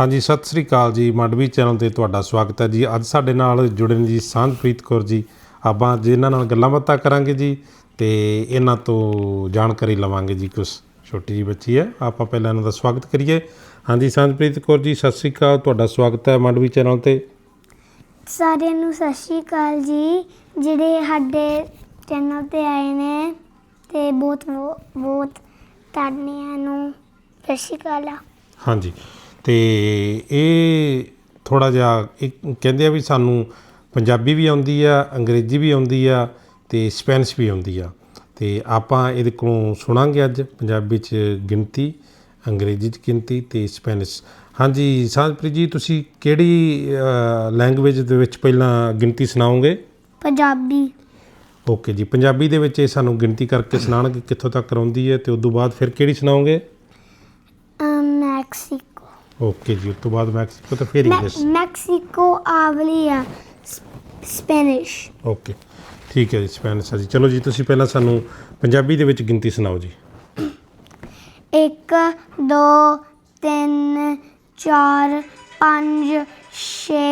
ਹਾਂਜੀ ਸਤਿ ਸ੍ਰੀ ਅਕਾਲ ਜੀ। ਮੰਡਵੀ ਚੈਨਲ ਤੇ ਤੁਹਾਡਾ ਸਵਾਗਤ ਹੈ ਜੀ। ਅੱਜ ਸਾਡੇ ਨਾਲ ਜੁੜੇ ਨੇ ਜੀ ਸਾਂਝਪ੍ਰੀਤ ਕੌਰ ਜੀ। ਆਪਾਂ ਇਹਨਾਂ ਨਾਲ ਗੱਲਾਂ ਬਾਤਾਂ ਕਰਾਂਗੇ ਜੀ ਤੇ ਇਹਨਾਂ ਤੋਂ ਜਾਣਕਾਰੀ ਲਵਾਂਗੇ ਜੀ। ਕੁਝ ਛੋਟੀ ਜੀ ਬੱਚੀ ਹੈ ਆਪਾਂ ਪਹਿਲਾਂ ਇਹਨਾਂ ਦਾ ਸਵਾਗਤ ਕਰੀਏ। ਹਾਂਜੀ ਸਾਂਝਪ੍ਰੀਤ ਕੌਰ ਜੀ ਸਤਿ ਸ੍ਰੀ ਅਕਾਲ। ਤੁਹਾਡਾ ਸਵਾਗਤ ਹੈ ਮੰਡਵੀ ਚੈਨਲ ਤੇ। ਸਾਰਿਆਂ ਨੂੰ ਸਤਿ ਸ਼੍ਰੀ ਅਕਾਲ ਜੀ। ਜਿਹੜੇ ਸਾਡੇ ਚੈਨਲ ਤੇ ਆਏ ਨੇ ਤੇ ਬਹੁਤ ਬਹੁ- ਬਹੁਤ ਧੰਨਵਾਦ ਨੂੰ। ਸਤਿ ਸ਼੍ਰੀ ਅਕਾਲ। ਹਾਂਜੀ। ਤੇ ਇਹ ਥੋੜਾ ਜਿਹਾ ਇੱਕ ਕਹਿੰਦੇ ਆ ਵੀ ਸਾਨੂੰ ਪੰਜਾਬੀ ਵੀ ਆਉਂਦੀ ਆ ਅੰਗਰੇਜ਼ੀ ਵੀ ਆਉਂਦੀ ਆ ਤੇ ਸਪੈਨਿਸ਼ ਵੀ ਆਉਂਦੀ ਆ। ਤੇ ਆਪਾਂ ਇਹਦੇ ਕੋਲੋਂ ਸੁਣਾਂਗੇ ਅੱਜ ਪੰਜਾਬੀ ਚ ਗਿਣਤੀ ਅੰਗਰੇਜ਼ੀ ਚ ਗਿਣਤੀ ਤੇ ਸਪੈਨਿਸ਼। ਹਾਂਜੀ ਸਾਜਪ੍ਰੀਤ ਜੀ ਤੁਸੀਂ ਕਿਹੜੀ ਲੈਂਗੁਏਜ ਦੇ ਵਿੱਚ ਪਹਿਲਾਂ ਗਿਣਤੀ ਸੁਣਾਓਗੇ? ਪੰਜਾਬੀ। ਓਕੇ ਜੀ ਪੰਜਾਬੀ ਦੇ ਵਿੱਚ ਇਹ ਸਾਨੂੰ ਗਿਣਤੀ ਕਰਕੇ ਸੁਣਾਉਣਗੇ ਕਿੱਥੋਂ ਤੱਕ ਆਉਂਦੀ ਹੈ ਤੇ ਉਸ ਤੋਂ ਬਾਅਦ ਫਿਰ ਕਿਹੜੀ ਸੁਣਾਓਗੇ? ਮੈਕਸੀਕੋ। ਓਕੇ ਜੀ ਉਸ ਤੋਂ ਬਾਅਦ ਮੈਕਸੀਕੋ ਤੇ ਫਿਰ ਇੰਗਲਿਸ਼। ਮੈਕਸੀਕੋ ਆਵਲੀ ਆ ਸਪ- ਸਪੈਨਿਸ਼। ਓਕੇ ਠੀਕ ਹੈ ਜੀ ਸਪੈਨਿਸ਼ ਆ ਜੀ। ਚਲੋ ਜੀ ਤੁਸੀਂ ਪਹਿਲਾਂ ਸਾਨੂੰ ਪੰਜਾਬੀ ਦੇ ਵਿੱਚ ਗਿਣਤੀ ਸੁਣਾਓ ਜੀ। 1 2 3 4 5 6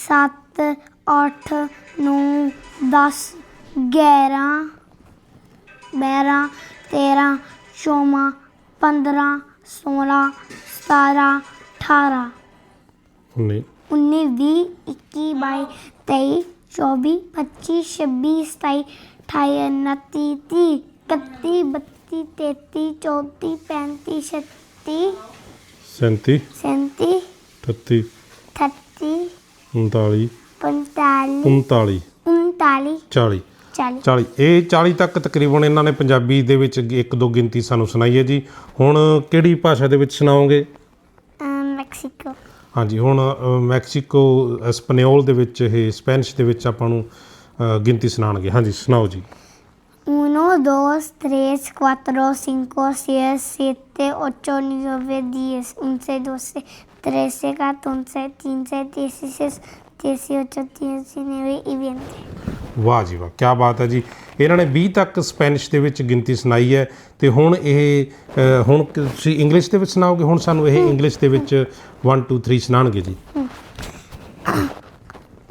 7 8 9 10 11 12 13 14 15 16 17 18 ਨਹੀਂ 19 20 21 22 23 24 25 26 27 28 29 30 31 32 33 34 37 37 38 38 39 45 39 39 40 40 40 ਇਹ 40 ਤੱਕ ਤਕਰੀਬਨ ਇਹਨਾਂ ਨੇ ਪੰਜਾਬੀ ਦੇ ਵਿੱਚ ਇੱਕ ਦੋ ਗਿਣਤੀ ਸਾਨੂੰ ਸੁਣਾਈ ਹੈ ਜੀ। ਹੁਣ ਕਿਹੜੀ ਭਾਸ਼ਾ ਦੇ ਵਿੱਚ ਸੁਣਾਓਗੇ? ਮੈਕਸੀਕੋ। ਹਾਂਜੀ ਹੁਣ ਮੈਕਸੀਕੋ ਸਪੈਨਿਓਲ ਦੇ ਵਿੱਚ ਇਹ ਸਪੈਨਿਸ਼ ਦੇ ਵਿੱਚ ਆਪਾਂ ਨੂੰ ਅ, ਗਿਣਤੀ ਸੁਣਾਉਣਗੇ। ਹਾਂਜੀ ਸੁਣਾਓ ਜੀ। 1 2 3 4 5 6 7 8 9 10 11 12 13 14 15 16 18 19 y 20 ਵਾਹ ਜੀ ਵਾਹ ਕੀ ਬਾਤ ਹੈ ਜੀ। ਇਹਨਾਂ ਨੇ 20 ਤੱਕ ਸਪੈਨਿਸ਼ ਦੇ ਵਿੱਚ ਗਿਣਤੀ ਸੁਣਾਈ ਹੈ ਤੇ ਹੁਣ ਇਹ ਹੁਣ ਤੁਸੀਂ ਇੰਗਲਿਸ਼ ਦੇ ਵਿੱਚ ਸੁਣਾਓਗੇ? ਹੁਣ ਸਾਨੂੰ ਇਹ ਇੰਗਲਿਸ਼ ਦੇ ਵਿੱਚ 1 2 3 ਸੁਣਾਣਗੇ ਜੀ।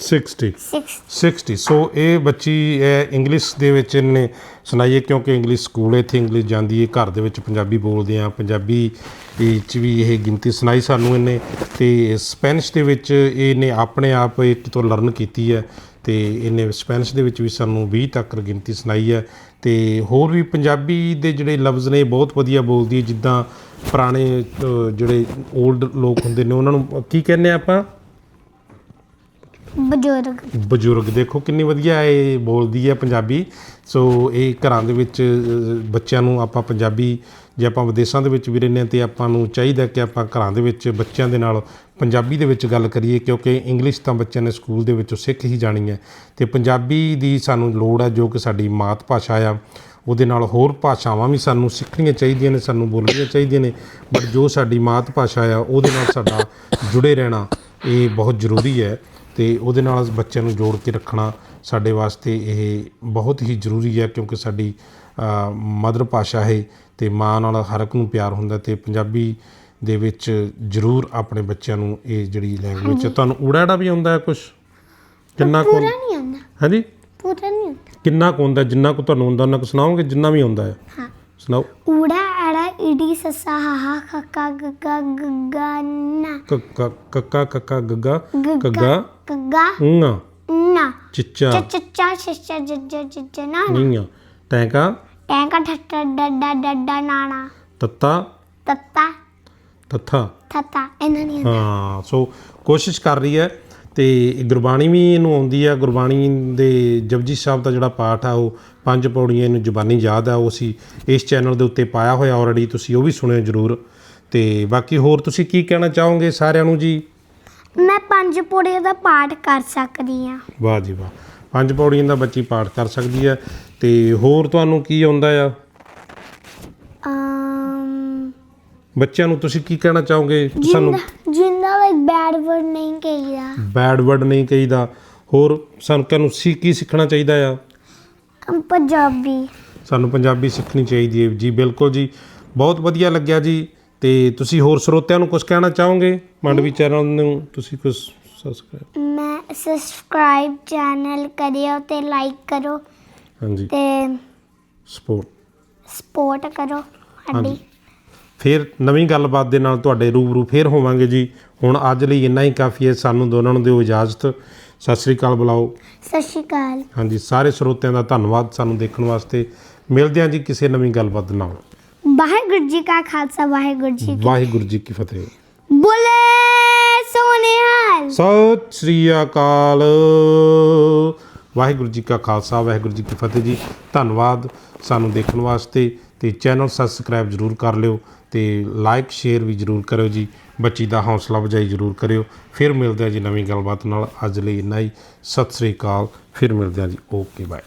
60 60. 60 ਸੋ ਇਹ ਬੱਚੀ ਇਹ ਇੰਗਲਿਸ਼ ਦੇ ਵਿੱਚ ਇਹਨੇ ਸੁਣਾਈ ਹੈ ਕਿਉਂਕਿ ਇੰਗਲਿਸ਼ ਸਕੂਲ ਇੱਥੇ ਇੰਗਲਿਸ਼ ਜਾਂਦੀ ਹੈ ਘਰ ਦੇ ਵਿੱਚ ਪੰਜਾਬੀ ਬੋਲਦੇ ਆ ਪੰਜਾਬੀ ਇਹ 'ਚ ਵੀ ਇਹ ਗਿਣਤੀ ਸੁਣਾਈ ਸਾਨੂੰ ਇਹਨੇ ਤੇ ਸਪੈਨਿਸ਼ ਦੇ ਵਿੱਚ ਇਹਨੇ ਆਪਣੇ ਆਪ ਇਹ ਕਿਤੋਂ ਲਰਨ ਕੀਤੀ ਹੈ ਤੇ ਇਹਨੇ ਸਪੈਨਿਸ਼ ਦੇ ਵਿੱਚ ਵੀ ਸਾਨੂੰ 20 ਤੱਕ ਗਿਣਤੀ ਸੁਣਾਈ ਹੈ ਤੇ ਹੋਰ ਵੀ ਪੰਜਾਬੀ ਦੇ ਜਿਹੜੇ ਲਫ਼ਜ਼ ਨੇ ਬਹੁਤ ਵਧੀਆ ਬੋਲਦੀ ਹੈ ਜਿੱਦਾਂ ਪੁਰਾਣੇ ਜਿਹੜੇ 올ਡ ਲੋਕ ਹੁੰਦੇ ਨੇ ਉਹਨਾਂ ਨੂੰ ਕੀ ਕਹਿੰਦੇ ਆਪਾਂ? ਬਜ਼ੁਰਗ। ਬਜ਼ੁਰਗ ਦੇਖੋ ਕਿੰਨੀ ਵਧੀਆ ਇਹ ਬੋਲਦੀ ਹੈ ਪੰਜਾਬੀ। ਸੋ ਇਹ ਘਰਾਂ ਦੇ ਵਿੱਚ ਅ, ਬੱਚਿਆਂ ਨੂੰ ਆਪਾਂ ਪੰਜਾਬੀ ਜੇ ਆਪਾਂ ਵਿਦੇਸ਼ਾਂ ਦੇ ਵਿੱਚ ਵੀ ਰਹਿੰਦੇ ਹਾਂ ਤੇ ਆਪਾਂ ਨੂੰ ਚਾਹੀਦਾ ਕਿ ਆਪਾਂ ਘਰਾਂ ਦੇ ਵਿੱਚ ਬੱਚਿਆਂ ਦੇ ਨਾਲ ਪੰਜਾਬੀ ਦੇ ਵਿੱਚ ਗੱਲ ਕਰੀਏ ਕਿਉਂਕਿ ਇੰਗਲਿਸ਼ ਤਾਂ ਬੱਚਿਆਂ ਨੇ ਸਕੂਲ ਦੇ ਵਿੱਚੋਂ ਸਿੱਖ ਹੀ ਜਾਣੀ ਹੈ। ਤੇ ਪੰਜਾਬੀ ਦੀ ਸਾਨੂੰ ਲੋੜ ਹੈ ਜੋ ਕਿ ਸਾਡੀ ਮਾਤ ਭਾਸ਼ਾ ਆ ਉਹਦੇ ਨਾਲ ਹੋਰ ਭਾਸ਼ਾਵਾਂ ਵੀ ਸਾਨੂੰ ਸਿੱਖਣੀਆਂ ਚਾਹੀਦੀਆਂ ਨੇ ਸਾਨੂੰ ਬੋਲਣੀਆਂ ਚਾਹੀਦੀਆਂ ਨੇ ਬਟ ਜੋ ਸਾਡੀ ਮਾਤ ਭਾਸ਼ਾ ਆ ਉਹਦੇ ਨਾਲ ਸਾਡਾ ਜੁੜੇ ਰਹਿਣਾ ਇਹ ਬਹੁਤ ਜ਼ਰੂਰੀ ਹੈ। ਤੇ ਉਹਦੇ ਨਾਲ ਬੱਚਿਆਂ ਨੂੰ ਜੋੜ ਕੇ ਰੱਖਣਾ ਸਾਡੇ ਵਾਸਤੇ ਇਹ ਬਹੁਤ ਹੀ ਜ਼ਰੂਰੀ ਹੈ ਕਿਉਂਕਿ ਸਾਡੀ ਮਦਰ ਭਾਸ਼ਾ ਹੈ ਤੇ ਮਾਂ ਨਾਲ ਹਰ ਇੱਕ ਨੂੰ ਪਿਆਰ ਹੁੰਦਾ ਤੇ ਪੰਜਾਬੀ ਦੇ ਵਿੱਚ ਜ਼ਰੂਰ ਆਪਣੇ ਬੱਚਿਆਂ ਨੂੰ ਇਹ ਜਿਹੜੀ ਲੈਂਗੁਏਜ ਤੁਹਾਨੂੰ ਊੜਾ ਵੀ ਆਉਂਦਾ ਹੈ ਕੁਝ ਕਿੰਨਾ ਕੁ ਪੂਰਾ ਨਹੀਂ ਆਉਂਦਾ। ਹਾਂਜੀ? ਪੂਰਾ ਨਹੀਂ ਆਉਂਦਾ। ਕਿੰਨਾ ਕੁ ਆਉਂਦਾ ਜਿੰਨਾ ਕੁ ਤੁਹਾਨੂੰ ਆਉਂਦਾ ਉਹਨਾਂ ਕੁ ਸੁਣਾਓਗੇ? ਜਿੰਨਾ ਵੀ ਆਉਂਦਾ ਹੈ। ਹਾਂ। ਸੁਣਾਓ। ਊੜਾ ਈੜੀ ਸੱਸਾ ਹਾਹਾ ਕੱਕਾ ਗੱਗਾ ਗੱਗਾ ਨਾ ਕੱਕਾ ਕੱਕਾ ਕੱਕਾ ਗੱਗਾ ਗੱਗਾ ਗੱਗਾ ਊਂਗਾ ਨਾ ਚਿੱਚਾ ਚ ਚ ਚਾ ਛ ਛ ਜ ਜ ਜ ਜ ਨਾ ਨਾ ਨੀਆਂ ਟੈਂਕਾ ਟੈਂਕਾ ਠੱਟਾ ਡੱਡਾ ਡੱਡਾ ਨਾਣਾ ਤੱਤਾ ਤੱਤਾ ਤੱਥਾ ਥੱਤਾ ਇਹਨਾਂ ਨਹੀਂ। ਹਾਂ ਸੋ ਕੋਸ਼ਿਸ਼ ਕਰ ਰਹੀ ਹੈ ਤੇ ਗੁਰਬਾਣੀ ਵੀ ਇਹਨੂੰ ਆਉਂਦੀ ਆ ਗੁਰਬਾਣੀ ਦੇ ਜਪਜੀ ਸਾਹਿਬ ਦਾ ਜਿਹੜਾ ਪਾਠ ਆ ਉਹ ਪੰਜ ਪੌੜੀਆਂ ਇਹਨੂੰ ਜ਼ੁਬਾਨੀ ਯਾਦ ਆ ਉਹ ਅਸੀਂ ਇਸ ਚੈਨਲ ਦੇ ਉੱਤੇ ਪਾਇਆ ਹੋਇਆ ਆਲਰੇਡੀ ਤੁਸੀਂ ਉਹ ਵੀ ਸੁਣਿਓ ਜਰੂਰ। ਤੇ ਬਾਕੀ ਹੋਰ ਤੁਸੀਂ ਕੀ ਕਹਿਣਾ ਚਾਹੋਗੇ ਸਾਰਿਆਂ ਨੂੰ ਜੀ? ਮੈਂ ਪੰਜ ਪੌੜੀਆਂ ਦਾ ਪਾਠ ਕਰ ਸਕਦੀ ਆ ਵਾਹ ਜੀ ਵਾਹ। ਪੰਜ ਪੌੜੀਆਂ ਦਾ ਬੱਚੀ ਪਾਠ ਕਰ ਸਕਦੀ ਹੈ ਤੇ ਹੋਰ ਤੁਹਾਨੂੰ ਕੀ ਆਉਂਦਾ ਆ? ਅਮ ਬੱਚਿਆਂ ਨੂੰ ਤੁਸੀਂ ਕੀ ਕਹਿਣਾ ਚਾਹੋਗੇ? ਸਾਨੂੰ ਜਿੰਦਾ ਲਾਈਕ ਬੈਡ ਵਰਡ ਨਹੀਂ ਕਹੀਦਾ। ਬੈਡ ਵਰਡ ਨਹੀਂ ਕਹੀਦਾ। ਹੋਰ ਸਾਨੂੰ ਨੂੰ ਸੀ ਕੀ ਸਿੱਖਣਾ ਚਾਹੀਦਾ ਆ? ਅਮ ਪੰਜਾਬੀ। ਸਾਨੂੰ ਪੰਜਾਬੀ ਸਿੱਖਣੀ ਚਾਹੀਦੀ ਹੈ ਜੀ ਬਿਲਕੁਲ ਜੀ। ਬਹੁਤ ਵਧੀਆ ਲੱਗਿਆ ਜੀ ਤੇ ਤੁਸੀਂ ਹੋਰ ਸਰੋਤਿਆਂ ਨੂੰ ਕੁਝ ਕਹਿਣਾ ਚਾਹੋਗੇ? ਮੰਡਵੀ ਚੈਨਲ ਨੂੰ ਤੁਸੀਂ ਕੁਝ ਸਬਸਕ੍ਰਾਈਬ ਮੈਂ ਸਬਸਕ੍ਰਾਈਬ ਚੈਨਲ ਕਰਿਓ ਤੇ ਲਾਈਕ ਕਰੋ। ਹਾਂਜੀ। ਤੇ ਸਪੋਰਟ ਸਪੋਰਟ ਕਰੋ ਸਾਡੀ। ਹਾਂਜੀ। ਫਿਰ ਨਵੀਂ ਗੱਲਬਾਤ ਦੇ ਨਾਲ ਤੁਹਾਡੇ ਰੂਬਰੂ ਫੇਰ ਹੋਵਾਂਗੇ ਜੀ। ਹੁਣ ਅੱਜ ਲਈ ਇੰਨਾ ਹੀ ਕਾਫੀ ਹੈ। ਸਾਨੂੰ ਦੋਨਾਂ ਨੂੰ ਦਿਓ ਇਜਾਜ਼ਤ। ਸਤਿ ਸ੍ਰੀ ਅਕਾਲ ਬੁਲਾਓ। ਸਤਿ ਸ਼੍ਰੀ ਅਕਾਲ। ਹਾਂਜੀ ਸਾਰੇ ਸਰੋਤਿਆਂ ਦਾ ਧੰਨਵਾਦ ਸਾਨੂੰ ਦੇਖਣ ਵਾਸਤੇ। ਮਿਲਦੇ ਹਾਂ ਜੀ ਕਿਸੇ ਨਵੀਂ ਗੱਲਬਾਤ ਨਾਲ। ਵਾਹਿਗੁਰੂ ਜੀ ਕਾ ਖਾਲਸਾ ਵਾਹਿਗੁਰੂ ਜੀ ਕੀ ਵਾਹਿਗੁਰੂ ਜੀ ਕੀ ਫਤਿਹ। ਬੋਲੇ ਸੋਨੇਹਾਲ। ਸਤਿ ਸ੍ਰੀ ਅਕਾਲ। ਵਾਹਿਗੁਰੂ ਜੀ ਕਾ ਖਾਲਸਾ ਵਾਹਿਗੁਰੂ ਜੀ ਕੀ ਫਤਿਹ ਜੀ। ਧੰਨਵਾਦ ਸਾਨੂੰ ਦੇਖਣ ਵਾਸਤੇ। ਤੇ ਚੈਨਲ ਸਬਸਕ੍ਰਾਈਬ ਜਰੂਰ ਕਰ ਲਿਓ ਤੇ ਲਾਈਕ ਸ਼ੇਅਰ ਵੀ ਜਰੂਰ ਕਰਿਓ ਜੀ। ਬੱਚੀ ਦਾ ਹੌਸਲਾ ਵਜਾਈ ਜਰੂਰ ਕਰਿਓ। ਫਿਰ ਮਿਲਦੇ ਆ ਜੀ ਨਵੀਂ ਗੱਲਬਾਤ ਨਾਲ। ਅੱਜ ਲਈ ਇੰਨਾ ਹੀ। ਸਤਿ ਸ੍ਰੀ ਅਕਾਲ। ਫਿਰ ਮਿਲਦੇ ਆ ਜੀ। Okay bye